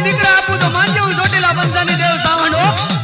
દીકરા આપું તો માનદેવ ચોટીલા બંધાની દેવ સાવણ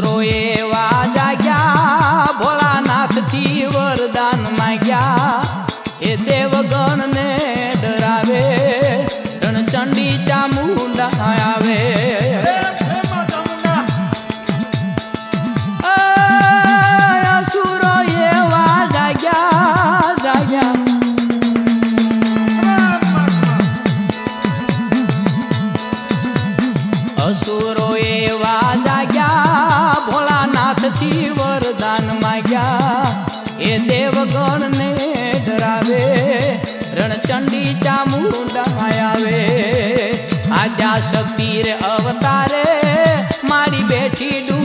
roeu ಕಿಡು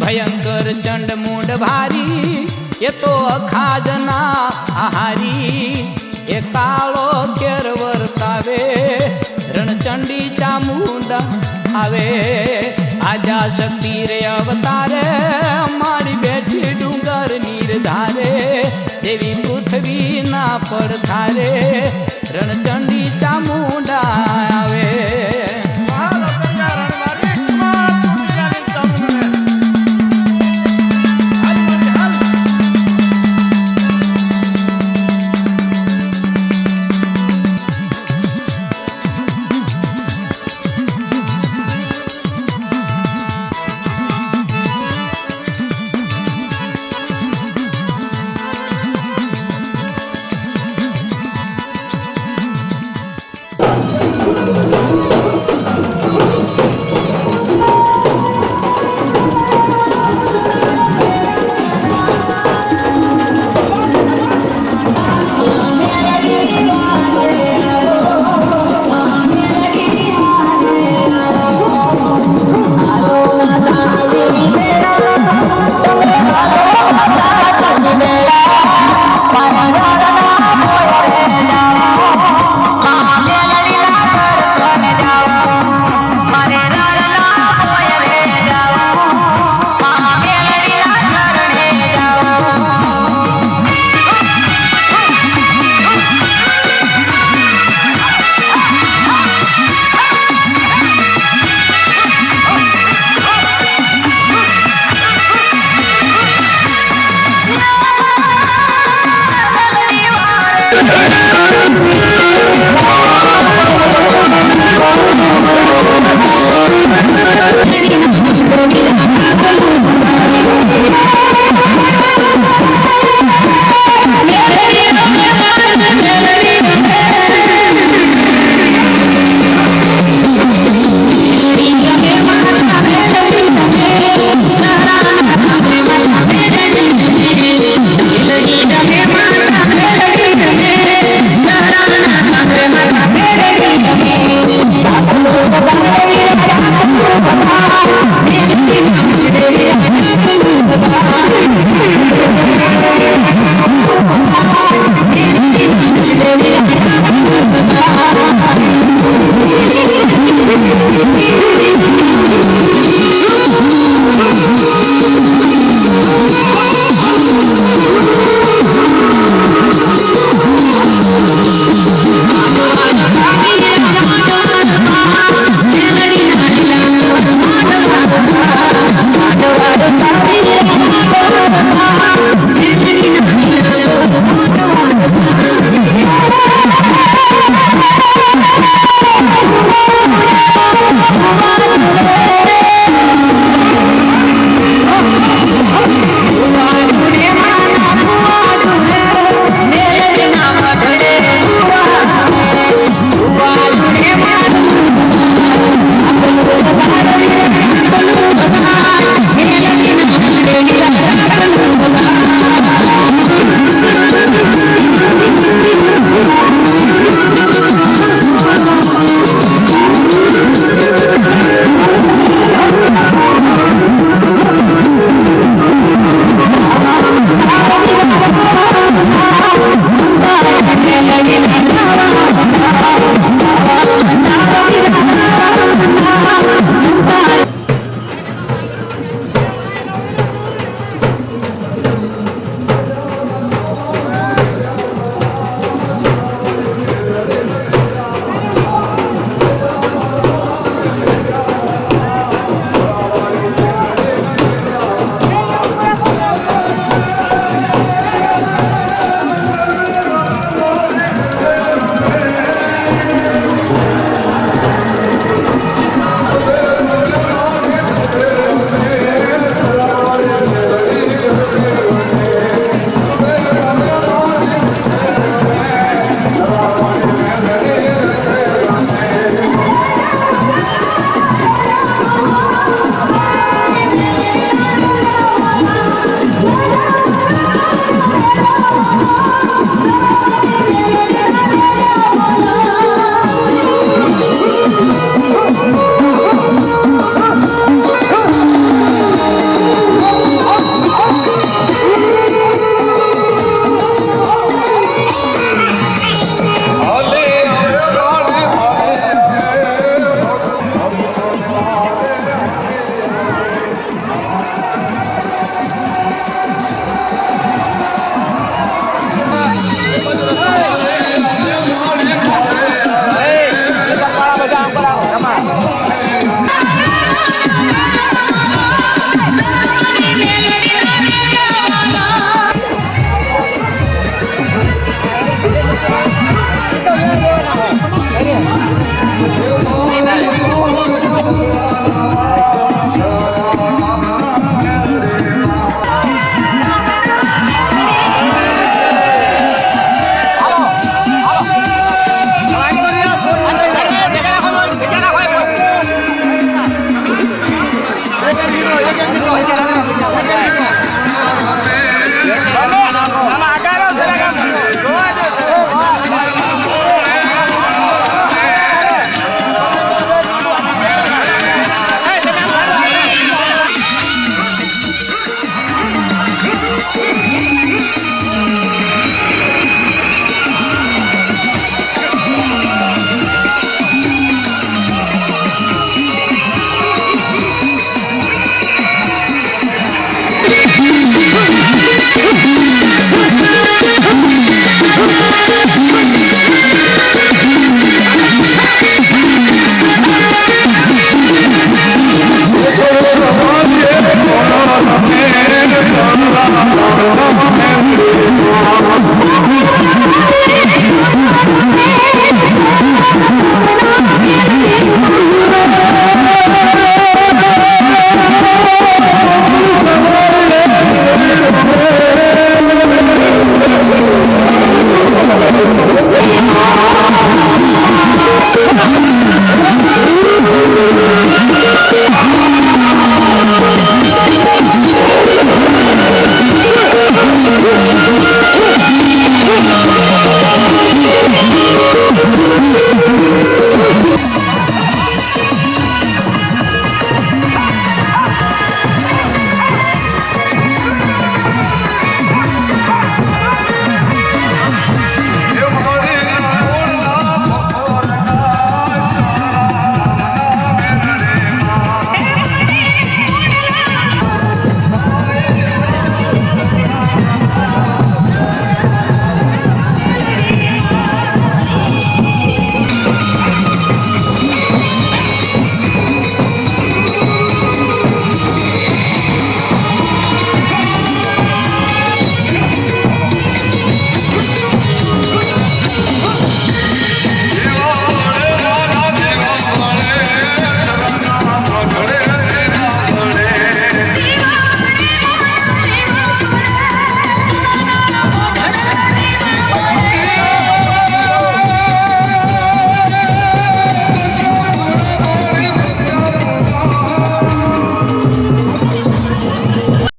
ભયંકર ચંડ મૂંડ ભારી, એ તો અખાજના આહારી. એ કાળો કેર વર્તાવે, રણચંડી ચામુંડા આવે. આજા શક્તિ રે અવતારે મારી બેઠી ડુંગર નીર ધારે. દેવી પૃથ્વી ના પર ધારે, રણચંડી ચામુંડા આવે.